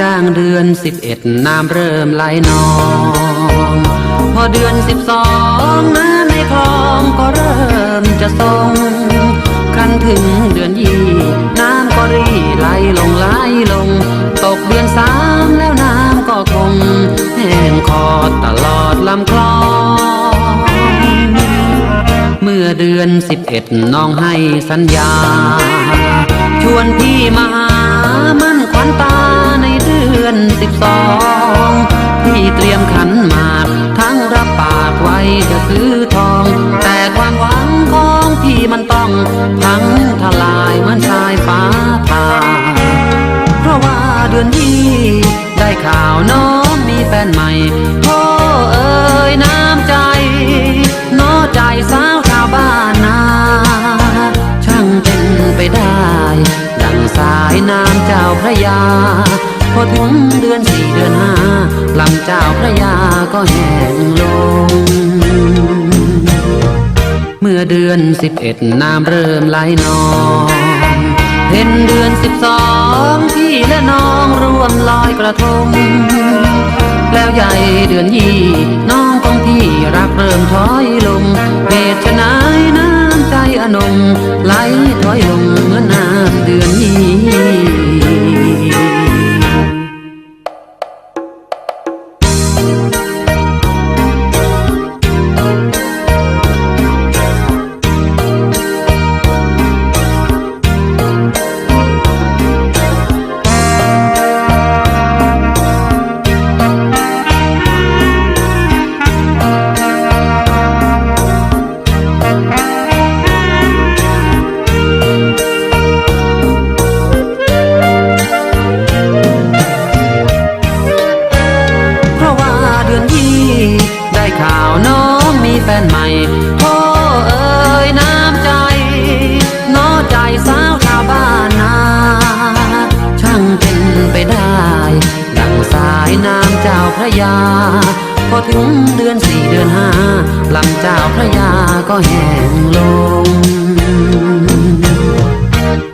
ย่างเดือนสิบเอ็ดน้ำเริ่มไหลนอง พอเดือนสิบสองน้ำในคลองก็เริ่มจะทรงคันถึงเดือนยี่น้ำก็รีไหลลงไหลลง ตกเดือนสามแล้วน้ำก็คงแห้งคอตลอดลำคลองเมื่อเดือนสิบเอ็ดน้องให้สัญญา ชวนพี่มาหามัน นนี้ได้ข่าวน้องมีแฟนใหม่โอ้เอ่ยน้ำใจน้อใจสาวชาวบ้านนา ช่างเป็นไปได้ ดังสายน้ำเจ้าพระยา พอถึงเดือนสี่เดือนห้าลำเจ้าพระยาก็แห้งลงเมื่อเดือนสิบเอ็ดน้ำเริ่มไหลนอง เห็นเดือนสิบสองพี่และน้อง วมลอยกระทง แล้วใหญ่เดือนยี่น้องของพี่รักเริ่มทอ องมีแฟนใหม่โอ้เอ่ยน้ำใจน้อใจสาวชาวบ้านนา ช่างเป็นไปได้ดังสายน้ำเจ้าพระยา พอถึงเดือนสี่เดือนห้าลำเจ้าพระยาก็แห้งลง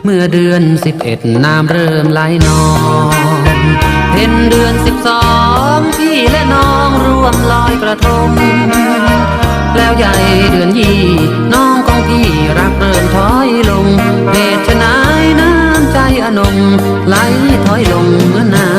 เมื่อเดือนสิบเอ็ดน้ำเริ่มไหลนองเห็นเดือนสิบสองพี่และน้องร่วมลอยกระทง ใหญ่เดือนยี่น้องของพี่รักเริ่มถอยลงเหตุไฉนน้ำใจอนงไหลถอยลงเมื่อนาน